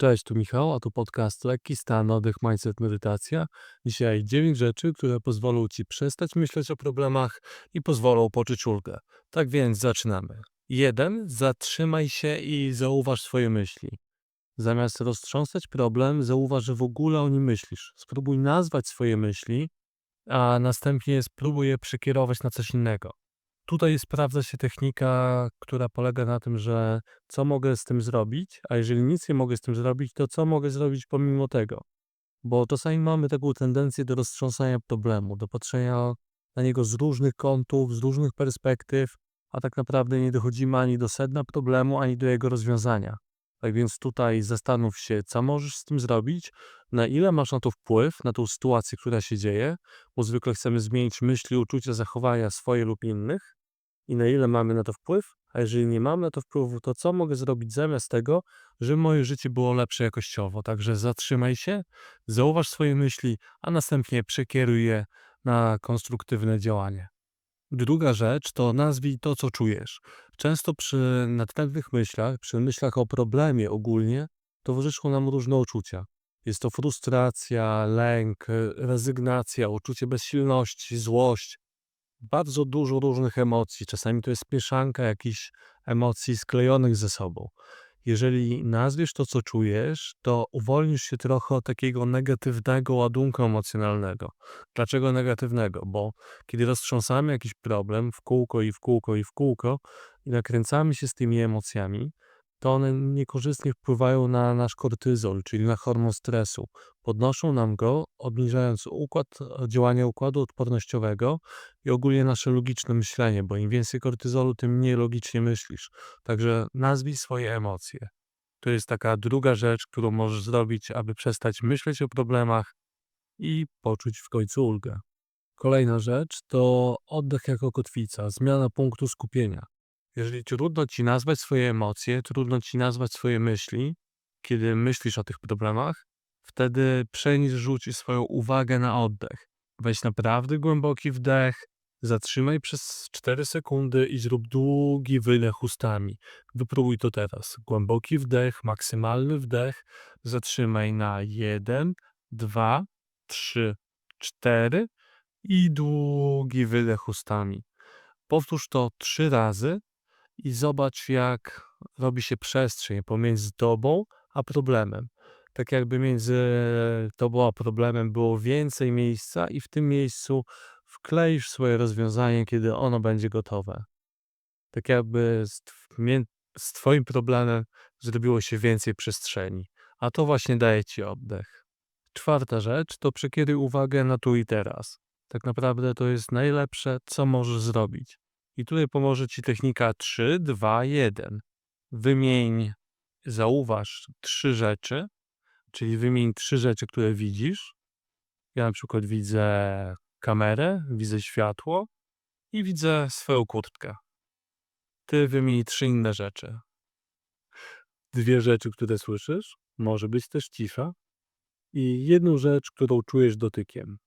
Cześć, tu Michał, a tu podcast Lekki Stan, Oddech, Mindset, Medytacja. Dzisiaj 9 rzeczy, które pozwolą Ci przestać myśleć o problemach i pozwolą poczuć ulgę. Tak więc zaczynamy. 1. Zatrzymaj się i zauważ swoje myśli. Zamiast roztrząsać problem, zauważ, że w ogóle o nim myślisz. Spróbuj nazwać swoje myśli, a następnie spróbuj je przekierować na coś innego. Tutaj sprawdza się technika, która polega na tym, że co mogę z tym zrobić, a jeżeli nic nie mogę z tym zrobić, to co mogę zrobić pomimo tego? Bo czasami mamy taką tendencję do roztrząsania problemu, do patrzenia na niego z różnych kątów, z różnych perspektyw, a tak naprawdę nie dochodzimy ani do sedna problemu, ani do jego rozwiązania. Tak więc tutaj zastanów się, co możesz z tym zrobić, na ile masz na to wpływ, na tą sytuację, która się dzieje, bo zwykle chcemy zmienić myśli, uczucia, zachowania swoje lub innych i na ile mamy na to wpływ, a jeżeli nie mam na to wpływu, to co mogę zrobić zamiast tego, żeby moje życie było lepsze jakościowo. Także zatrzymaj się, zauważ swoje myśli, a następnie przekieruj je na konstruktywne działanie. Druga rzecz to nazwij to, co czujesz. Często przy nadętych myślach, przy myślach o problemie ogólnie, towarzyszą nam różne uczucia. Jest to frustracja, lęk, rezygnacja, uczucie bezsilności, złość, bardzo dużo różnych emocji. Czasami to jest mieszanka jakichś emocji sklejonych ze sobą. Jeżeli nazwiesz to, co czujesz, to uwolnisz się trochę od takiego negatywnego ładunku emocjonalnego. Dlaczego negatywnego? Bo kiedy roztrząsamy jakiś problem w kółko i w kółko i w kółko i nakręcamy się z tymi emocjami, to one niekorzystnie wpływają na nasz kortyzol, czyli na hormon stresu. Podnoszą nam go, obniżając układ, działanie układu odpornościowego i ogólnie nasze logiczne myślenie, bo im więcej kortyzolu, tym mniej logicznie myślisz. Także nazwij swoje emocje. To jest taka druga rzecz, którą możesz zrobić, aby przestać myśleć o problemach i poczuć w końcu ulgę. Kolejna rzecz to oddech jako kotwica, zmiana punktu skupienia. Jeżeli trudno ci nazwać swoje emocje, trudno ci nazwać swoje myśli, kiedy myślisz o tych problemach, wtedy przenieś, rzuć swoją uwagę na oddech. Weź naprawdę głęboki wdech, zatrzymaj przez 4 sekundy i zrób długi wydech ustami. Wypróbuj to teraz. Głęboki wdech, maksymalny wdech, zatrzymaj na 1, 2, 3, 4 i długi wydech ustami. Powtórz to trzy razy i zobacz, jak robi się przestrzeń pomiędzy tobą a problemem. Tak jakby między tobą a problemem było więcej miejsca i w tym miejscu wkleisz swoje rozwiązanie, kiedy ono będzie gotowe. Tak jakby z, z twoim problemem zrobiło się więcej przestrzeni, a to właśnie daje ci oddech. Czwarta rzecz to przekieruj uwagę na tu i teraz. Tak naprawdę to jest najlepsze, co możesz zrobić. I tutaj pomoże Ci technika 3, 2, 1. Wymień, zauważ trzy rzeczy, czyli wymień trzy rzeczy, które widzisz. Ja na przykład widzę kamerę, widzę światło i widzę swoją kurtkę. Ty wymień trzy inne rzeczy. Dwie rzeczy, które słyszysz, może być też cisza i jedną rzecz, którą czujesz dotykiem.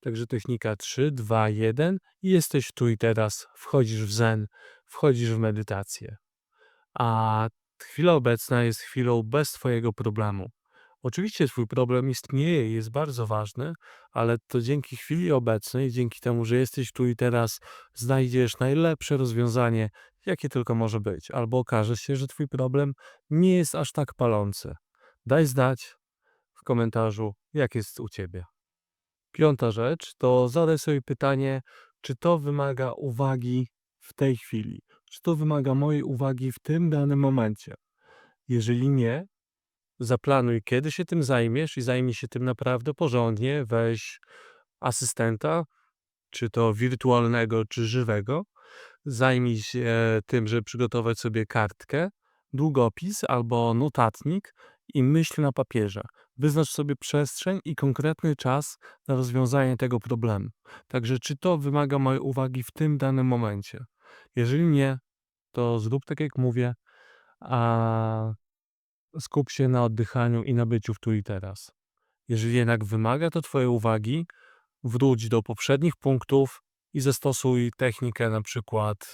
Także technika 3, 2, 1 i jesteś tu i teraz, wchodzisz w zen, wchodzisz w medytację. A chwila obecna jest chwilą bez Twojego problemu. Oczywiście Twój problem istnieje i jest bardzo ważny, ale to dzięki chwili obecnej, dzięki temu, że jesteś tu i teraz, znajdziesz najlepsze rozwiązanie, jakie tylko może być, albo okaże się, że Twój problem nie jest aż tak palący. Daj znać w komentarzu, jak jest u Ciebie. Piąta rzecz to zadaj sobie pytanie, czy to wymaga uwagi w tej chwili, czy to wymaga mojej uwagi w tym danym momencie. Jeżeli nie, zaplanuj, kiedy się tym zajmiesz i zajmij się tym naprawdę porządnie. Weź asystenta, czy to wirtualnego, czy żywego. Zajmij się tym, żeby przygotować sobie kartkę, długopis albo notatnik i myśl na papierze. Wyznacz sobie przestrzeń i konkretny czas na rozwiązanie tego problemu. Także czy to wymaga mojej uwagi w tym danym momencie? Jeżeli nie, to zrób tak jak mówię, a skup się na oddychaniu i na byciu w tu i teraz. Jeżeli jednak wymaga to Twojej uwagi, wróć do poprzednich punktów i zastosuj technikę na przykład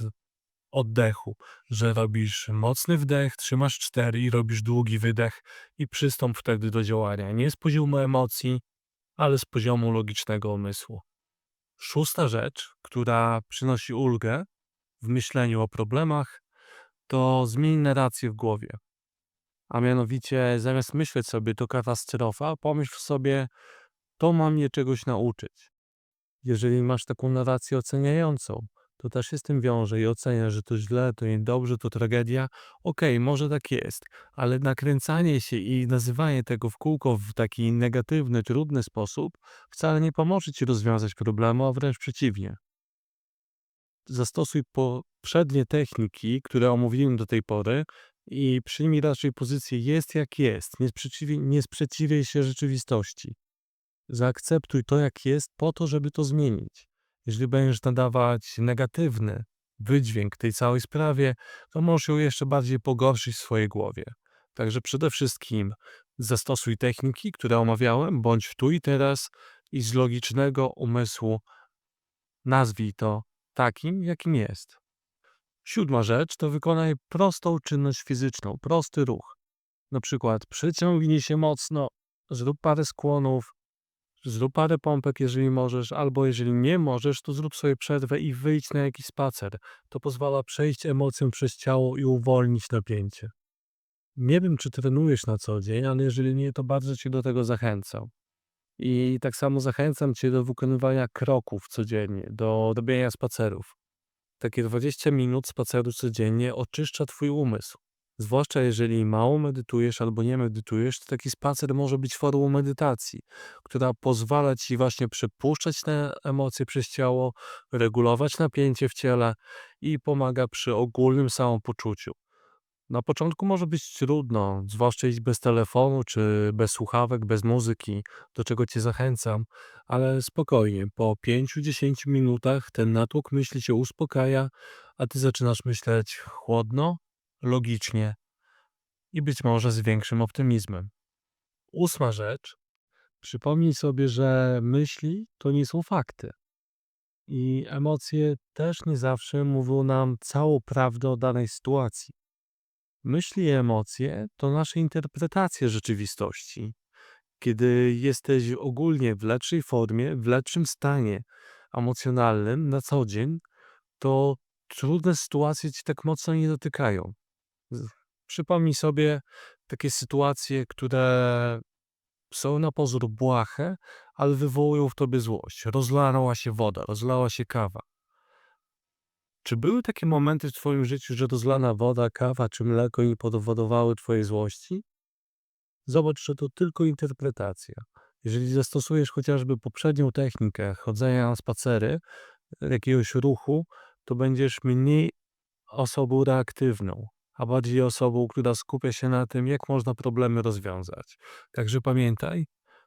oddechu, że robisz mocny wdech, trzymasz 4 i robisz długi wydech i przystąp wtedy do działania. Nie z poziomu emocji, ale z poziomu logicznego umysłu. Szósta rzecz, która przynosi ulgę w myśleniu o problemach, to zmień narrację w głowie. A mianowicie, zamiast myśleć sobie, to katastrofa, pomyśl sobie, to ma mnie czegoś nauczyć. Jeżeli masz taką narrację oceniającą, to też się z tym wiąże i ocenia, że to źle, to niedobrze, to tragedia. Okej, może tak jest, ale nakręcanie się i nazywanie tego w kółko w taki negatywny, trudny sposób wcale nie pomoże ci rozwiązać problemu, a wręcz przeciwnie. Zastosuj poprzednie techniki, które omówiłem do tej pory i przyjmij raczej pozycję jest jak jest. Nie sprzeciwiaj, nie sprzeciwiaj się rzeczywistości. Zaakceptuj to jak jest po to, żeby to zmienić. Jeżeli będziesz nadawać negatywny wydźwięk tej całej sprawie, to możesz ją jeszcze bardziej pogorszyć w swojej głowie. Także przede wszystkim zastosuj techniki, które omawiałem, bądź tu i teraz i z logicznego umysłu nazwij to takim, jakim jest. Siódma rzecz to wykonaj prostą czynność fizyczną, prosty ruch. Na przykład przyciągnij się mocno, zrób parę skłonów, zrób parę pompek, jeżeli możesz, albo jeżeli nie możesz, to zrób sobie przerwę i wyjdź na jakiś spacer. To pozwala przejść emocjom przez ciało i uwolnić napięcie. Nie wiem, czy trenujesz na co dzień, ale jeżeli nie, to bardzo Cię do tego zachęcam. I tak samo zachęcam Cię do wykonywania kroków codziennie, do robienia spacerów. Takie 20 minut spaceru codziennie oczyszcza Twój umysł. Zwłaszcza jeżeli mało medytujesz albo nie medytujesz, to taki spacer może być formą medytacji, która pozwala ci właśnie przepuszczać te emocje przez ciało, regulować napięcie w ciele i pomaga przy ogólnym samopoczuciu. Na początku może być trudno, zwłaszcza iść bez telefonu czy bez słuchawek, bez muzyki, do czego cię zachęcam, ale spokojnie, po 5-10 minutach ten natłok myśli cię uspokaja, a ty zaczynasz myśleć chłodno, logicznie i być może z większym optymizmem. Ósma rzecz. Przypomnij sobie, że myśli to nie są fakty. I emocje też nie zawsze mówią nam całą prawdę o danej sytuacji. Myśli i emocje to nasze interpretacje rzeczywistości. Kiedy jesteś ogólnie w lepszej formie, w lepszym stanie emocjonalnym na co dzień, to trudne sytuacje ci tak mocno nie dotykają. Przypomnij sobie takie sytuacje, które są na pozór błahe, ale wywołują w tobie złość. Rozlała się woda, rozlała się kawa. Czy były takie momenty w twoim życiu, że rozlana woda, kawa czy mleko nie powodowały twojej złości? Zobacz, że to tylko interpretacja. Jeżeli zastosujesz chociażby poprzednią technikę chodzenia na spacery, jakiegoś ruchu, to będziesz mniej osobą reaktywną a bardziej osobą, która skupia się na tym, jak można problemy rozwiązać. Także pamiętaj,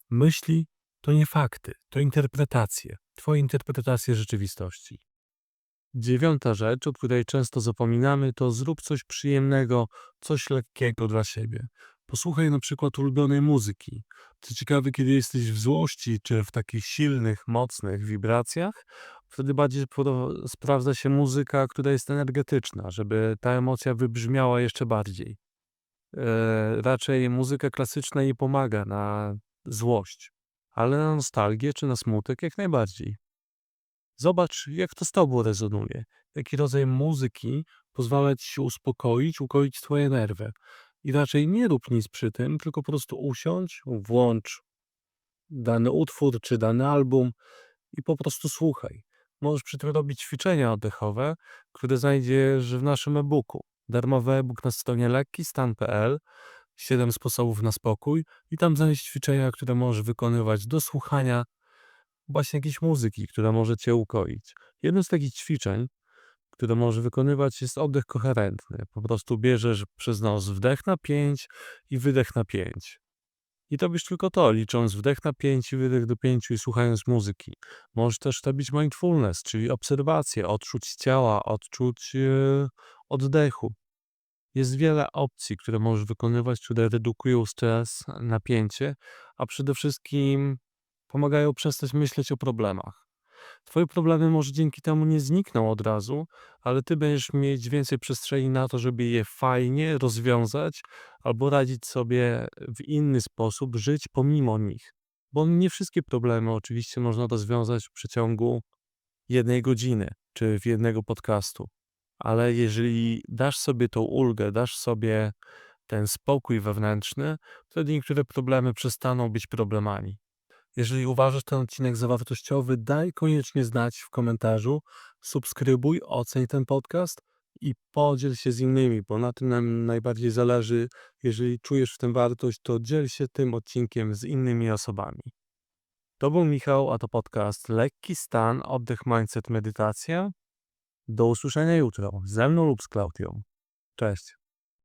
myśli to nie fakty, to interpretacje, twoje interpretacje rzeczywistości. Dziewiąta rzecz, o której często zapominamy, to zrób coś przyjemnego, coś lekkiego dla siebie. Posłuchaj na przykład ulubionej muzyki. Co ciekawe, kiedy jesteś w złości czy w takich silnych, mocnych wibracjach, wtedy bardziej sprawdza się muzyka, która jest energetyczna, żeby ta emocja wybrzmiała jeszcze bardziej. E, raczej muzyka klasyczna nie pomaga na złość, ale na nostalgię czy na smutek jak najbardziej. Zobacz, jak to z tobą rezonuje. Jaki rodzaj muzyki pozwala ci się uspokoić, ukoić twoje nerwy. I raczej nie rób nic przy tym, tylko po prostu usiądź, włącz dany utwór czy dany album i po prostu słuchaj. Możesz przy tym robić ćwiczenia oddechowe, które znajdziesz w naszym e-booku. Darmowy e-book na stronie lekkistan.pl 7 sposobów na spokój i tam znaleźć ćwiczenia, które możesz wykonywać do słuchania właśnie jakiejś muzyki, która może cię ukoić. Jedno z takich ćwiczeń, które możesz wykonywać jest oddech koherentny. Po prostu bierzesz przez nos wdech na 5 i wydech na 5. I robisz tylko to, licząc wdech na 5 i wydech do 5 i słuchając muzyki. Możesz też robić mindfulness, czyli obserwację, odczuć ciała, odczuć yy, oddechu. Jest wiele opcji, które możesz wykonywać, które redukują stres, napięcie, a przede wszystkim pomagają przestać myśleć o problemach. Twoje problemy może dzięki temu nie znikną od razu, ale ty będziesz mieć więcej przestrzeni na to, żeby je fajnie rozwiązać albo radzić sobie w inny sposób, żyć pomimo nich. Bo nie wszystkie problemy oczywiście można rozwiązać w przeciągu jednej godziny czy w jednego podcastu. Ale jeżeli dasz sobie tą ulgę, dasz sobie ten spokój wewnętrzny, wtedy niektóre problemy przestaną być problemami. Jeżeli uważasz ten odcinek za wartościowy, daj koniecznie znać w komentarzu, subskrybuj, oceń ten podcast i podziel się z innymi, bo na tym nam najbardziej zależy. Jeżeli czujesz w tym wartość, to dziel się tym odcinkiem z innymi osobami. To był Michał, a to podcast Lekki Stan, Oddech, Mindset, Medytacja. Do usłyszenia jutro ze mną lub z Klaudią. Cześć.